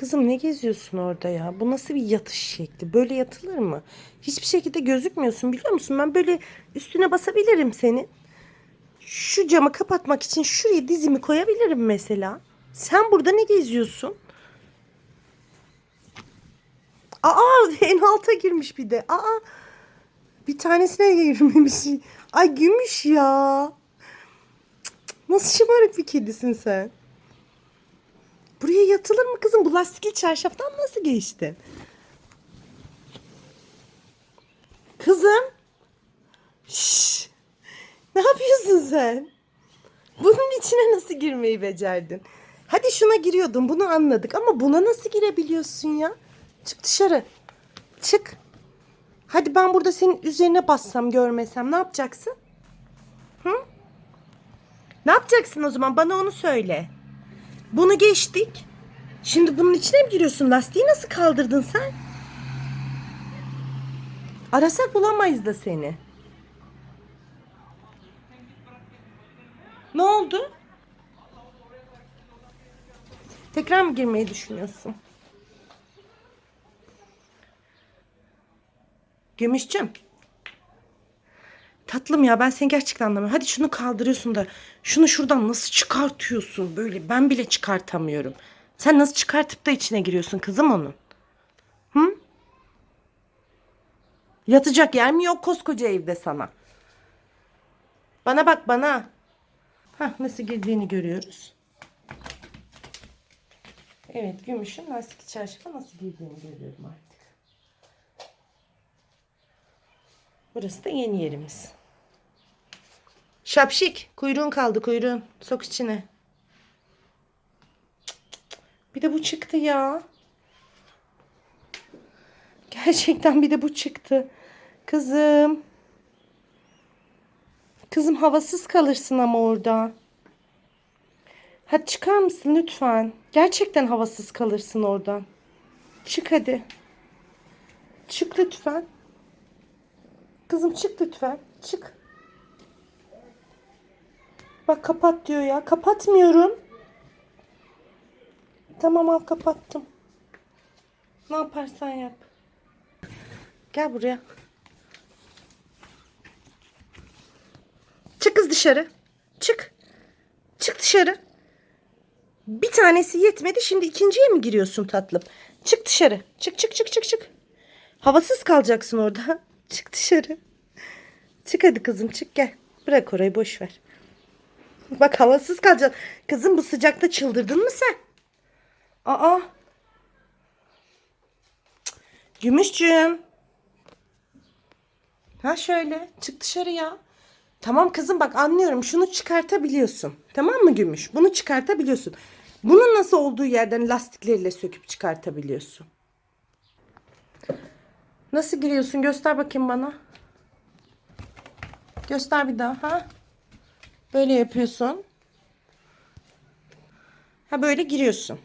Kızım ne geziyorsun orada ya? Bu nasıl bir yatış şekli? Böyle yatılır mı? Hiçbir şekilde gözükmüyorsun biliyor musun? Ben böyle üstüne basabilirim senin. Şu camı kapatmak için şuraya dizimi koyabilirim mesela. Sen burada ne geziyorsun? Aa en alta girmiş bir de. Aa bir tanesine girmemiş. Ay gümüş ya. Nasıl şımarık bir kedisin sen? Buraya yatılır mı kızım? Bu lastikli çarşaftan nasıl geçtin? Kızım. Şşş. Ne yapıyorsun sen? Bunun içine nasıl girmeyi becerdin? Hadi şuna giriyordun bunu anladık ama buna nasıl girebiliyorsun ya? Çık dışarı. Çık. Hadi ben burada senin üzerine bassam görmesem ne yapacaksın? Hı? Ne yapacaksın o zaman bana onu söyle. Bunu geçtik. Şimdi bunun içine mi giriyorsun? Lastiği nasıl kaldırdın sen? Arasak bulamayız da seni. Ne oldu? Tekrar mı girmeyi düşünüyorsun? Gümüşçüm. Tatlım ya ben seni gerçekten anlamıyorum. Hadi şunu kaldırıyorsun da şunu şuradan nasıl çıkartıyorsun böyle ben bile çıkartamıyorum. Sen nasıl çıkartıp da içine giriyorsun kızım onun? Hı? Yatacak yer mi yok koskoca evde sana? Bana bak bana. Hah nasıl girdiğini görüyoruz. Evet gümüşün lastik çarşıfa nasıl girdiğini görüyorum artık. Burası da yeni yerimiz. Şapşik. Kuyruğun kaldı kuyruğun. Sok içine. Bir de bu çıktı ya. Gerçekten bir de bu çıktı. Kızım. Kızım havasız kalırsın ama orada. Hadi çıkar mısın lütfen? Gerçekten havasız kalırsın oradan. Çık hadi. Çık lütfen. Kızım çık lütfen. Çık. Bak kapat diyor ya. Kapatmıyorum. Tamam al kapattım. Ne yaparsan yap. Gel buraya. Çık kız dışarı. Çık. Çık dışarı. Bir tanesi yetmedi. Şimdi ikinciye mi giriyorsun tatlım? Çık dışarı. Çık çık çık çık çık. Havasız kalacaksın orada. Çık dışarı. Çık hadi kızım çık gel. Bırak orayı boş ver. Bak havasız kalacaksın. Kızım bu sıcakta çıldırdın mı sen? Aa. Gümüşcüğüm. Ha şöyle çık dışarı ya. Tamam kızım bak anlıyorum şunu çıkartabiliyorsun. Tamam mı Gümüş? Bunu çıkartabiliyorsun. Bunun nasıl olduğu yerden lastikleriyle söküp çıkartabiliyorsun. Nasıl giriyorsun? Göster bakayım bana. Göster bir daha. Ha? Böyle yapıyorsun. Ha böyle giriyorsun.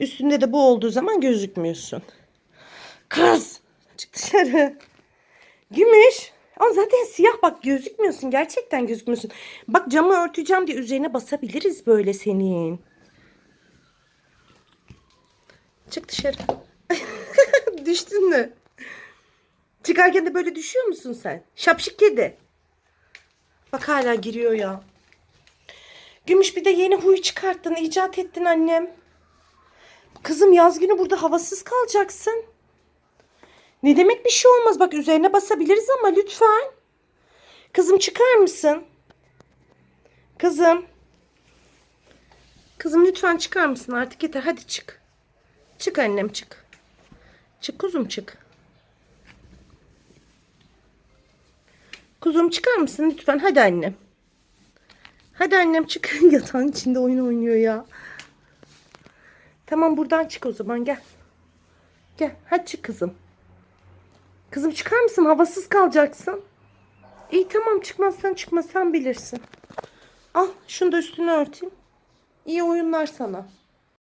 Üstünde de bu olduğu zaman gözükmüyorsun. Kız! Çık dışarı. Gümüş. Ama zaten siyah bak gözükmüyorsun. Gerçekten gözükmüyorsun. Bak camı örteceğim diye üzerine basabiliriz böyle senin. Çık dışarı. Düştün mü? Çıkarken de böyle düşüyor musun sen? Şapşik kedi. Bak hala giriyor ya. Gümüş bir de yeni huy çıkarttın. icat ettin annem. Kızım yaz günü burada havasız kalacaksın. Ne demek bir şey olmaz. Bak üzerine basabiliriz ama lütfen. Kızım çıkar mısın? Kızım. Kızım lütfen çıkar mısın artık yeter. Hadi çık. Çık annem çık. Çık kuzum çık. Kuzum çıkar mısın lütfen? Hadi annem. Hadi annem çık. Yatağın içinde oyun oynuyor ya. Tamam buradan çık o zaman gel. Gel hadi çık kızım. Kızım çıkar mısın? Havasız kalacaksın. İyi tamam çıkmazsan çıkma sen bilirsin. Al şunu da üstüne örteyim. İyi oyunlar sana.